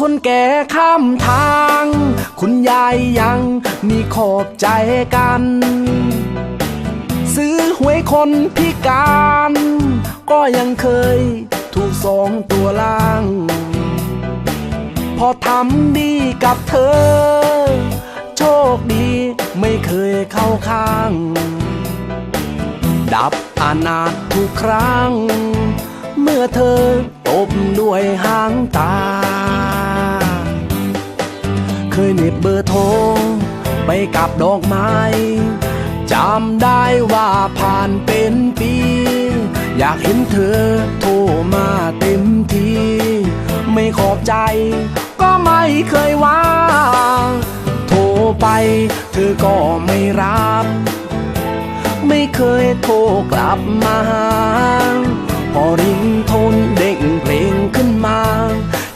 คนแก่ข้ามทาง คุณยายยังมีขอบใจกัน ซื้อหวยคนพิการ ก็ยังเคยถูกสองตัวล่าง พอทำดีกับเธอ โชคดีไม่เคยเข้าข้าง ดับอนาถทุกครั้ง เมื่อเธอตบด้วยหางตา เคยเน็บเบอร์โทรไปกับดอกไม้จำได้ว่าผ่านเป็นปี อยากเห็นเธอโทรมาเต็มที ไม่ขอบใจก็ไม่เคยว่า โทรไปเธอก็ไม่รับ ไม่เคยโทรกลับมา พอริงทนเด้งเพลงขึ้นมา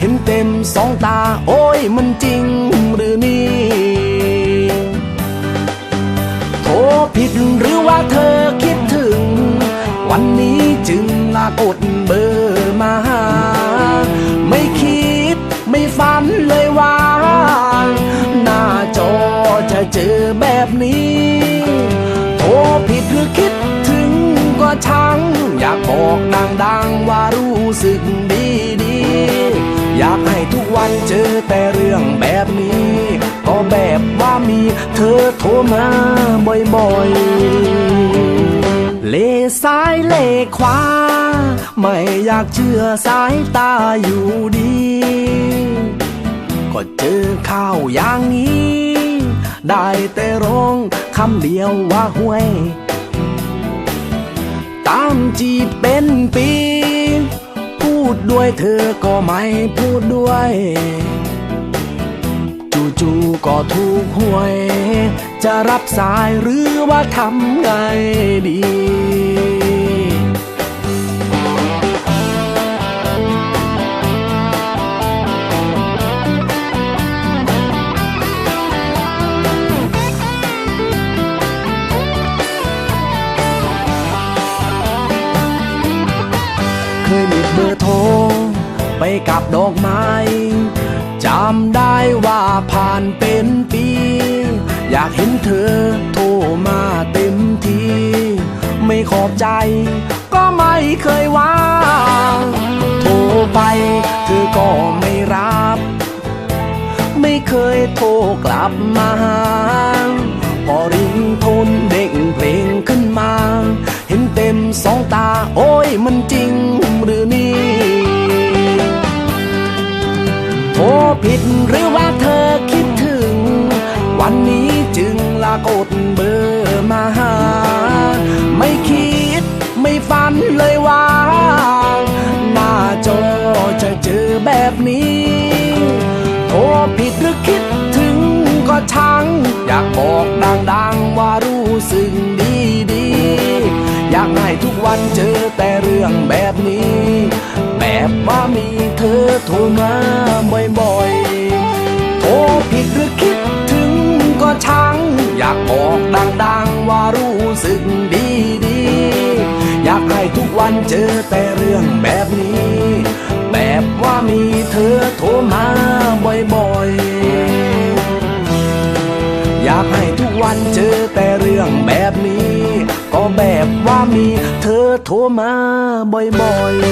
เห็นเต็มสองตาโอ้ยมันจริงากดเบอร์มา ไม่คิดไม่ฝันเลยว่า หน้าจอจะเจอแบบนี้โทรผิดหรือคิดถึงก็ช่าง อยากบอกดังๆว่ารู้สึกดีดีอยากให้ทุกวันเจอแต่เรื่องแบบนี้ ก็แบบว่ามีเธอโทรมาบ่อยๆ เลซ้ายเลขวา ไม่อยากเชื่อสายตาอยู่ดี ก็เจอข้าวอย่างนี้ ได้แต่ร้องคำเดียวว่าห่วย ตามจีบเป็นปี พูดด้วยเธอก็ไม่พูดด้วย ถูกหวย จะรับสายหรือว่าทำไงดีเคยมีเบอร์โทร ไปกับดอกไม้จำได้ว่าผ่านเป็นปี อยากเห็นเธอโทรมาเต็มที ไม่ขอบใจก็ไม่เคยว่า โทรไปเธอก็ไม่รับ ไม่เคยโทรกลับมาหาพอริงทน ผิดหรือว่าเธอคิดถึง วันนี้จึงลากดเบอร์มาหา ไม่คิดไม่ฝันเลยว่า หน้าจอจะเจอแบบนี้โทรผิดหรือคิดถึงก็ช่างอยากบอกดังๆว่ารู้สึกดีดีๆอยากให้ทุกวันเจอแต่เรื่องแบบนี้ แบบว่ามีเธอโทรมา เจอแต่เรื่องแบบนี้ แบบว่ามีเธอโทรมาบ่อยๆ อยากให้ทุกวันเจอแต่เรื่องแบบนี้ ก็แบบว่ามีเธอโทรมาบ่อยๆ